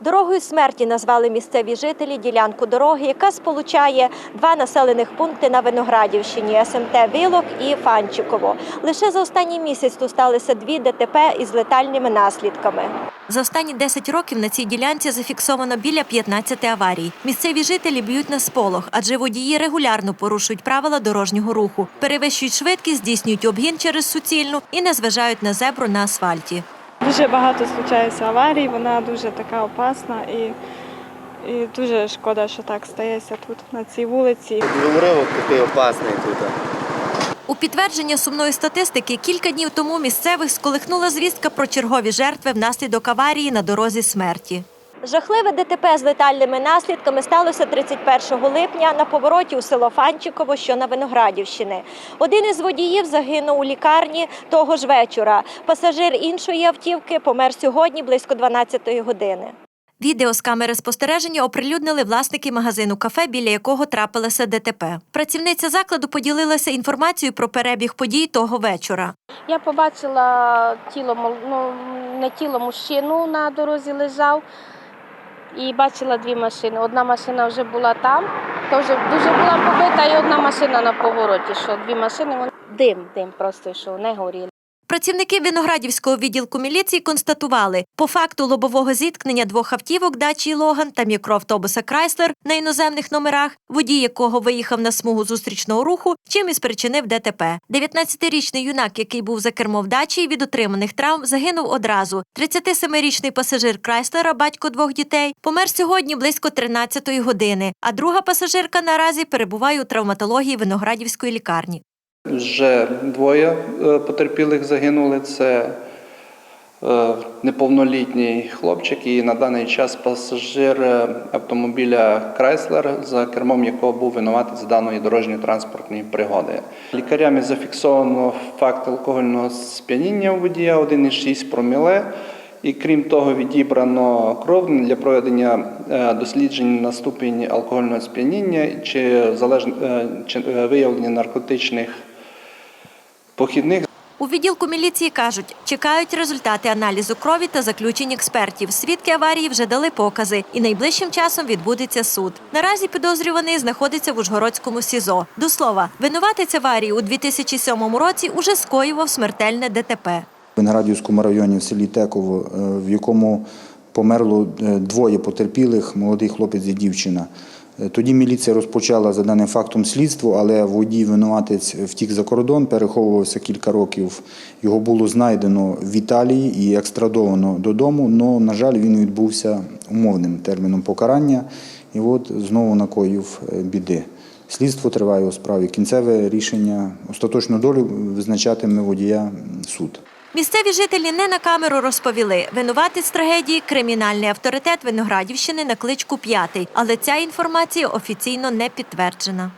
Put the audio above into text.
Дорогою смерті назвали місцеві жителі ділянку дороги, яка сполучає два населених пункти на Виноградівщині СМТ Вилок і Фанчиково. Лише за останній місяць тут сталися дві ДТП із летальними наслідками. За останні 10 років на цій ділянці зафіксовано біля 15 аварій. Місцеві жителі б'ють на сполох, адже водії регулярно порушують правила дорожнього руху, перевищують швидкість, здійснюють обгін через суцільну і не зважають на зебру на асфальті. Дуже багато случається аварій, вона дуже така опасна і, і дуже шкода, що так стається тут, на цій вулиці. Уривок такий опасний тут. У підтвердження сумної статистики кілька днів тому місцевих сколихнула звістка про чергові жертви внаслідок аварії на дорозі смерті. Жахливе ДТП з летальними наслідками сталося 31 липня на повороті у село Фанчиково, що на Виноградівщини. Один із водіїв загинув у лікарні того ж вечора. Пасажир іншої автівки помер сьогодні близько 12-ї години. Відео з камери спостереження оприлюднили власники магазину кафе, біля якого трапилося ДТП. Працівниця закладу поділилася інформацією про перебіг подій того вечора. Я побачила тіло, ну, не тіло, мужчину на дорозі лежав і бачила дві машини. Одна машина вже була там, то вже дуже була побита, і одна машина на повороті. Що дві машини, вони дим, дим просто йшов, не горіли. Працівники Виноградівського відділку міліції констатували, по факту лобового зіткнення двох автівок дачі Логан та мікроавтобуса Крайслер на іноземних номерах, водій якого виїхав на смугу зустрічного руху, чим і спричинив ДТП. 19-річний юнак, який був за кермом дачі від отриманих травм, загинув одразу. 37-річний пасажир Крайслера, батько двох дітей, помер сьогодні близько 13-ї години. А друга пасажирка наразі перебуває у травматології Виноградівської лікарні. Вже двоє е, потерпілих загинули. Це е, неповнолітній хлопчик і на даний час пасажир е, автомобіля Крайслер, за кермом якого був винуватець даної дорожньо-транспортної пригоди. Лікарями зафіксовано факт алкогольного сп'яніння у водія 1,6 проміле. І крім того, відібрано кров для проведення досліджень на ступінь алкогольного сп'яніння чи, виявлення наркотичних похідних У відділку міліції кажуть, чекають результати аналізу крові та заключень експертів. Свідки аварії вже дали покази, і найближчим часом відбудеться суд. Наразі підозрюваний знаходиться в Ужгородському СІЗО. До слова, винуватець аварії у 2007 році уже скоював смертельне ДТП. В Виноградівському районі в селі Теково, е, в якому померло е, двоє потерпілих, молодий хлопець і дівчина. Е, Тоді міліція розпочала за даним фактом слідство, але водій винуватець втік за кордон, переховувався кілька років. Його було знайдено в Італії і екстрадовано додому. але, на жаль, він відбувся умовним терміном покарання і от знову накоїв е, біди. Слідство триває у справі. Кінцеве рішення, остаточну долю визначатиме водія суд. Місцеві жителі не на камеру розповіли. Винуватець трагедії кримінальний авторитет Виноградівщини на кличку П'ятий, але ця інформація офіційно не підтверджена.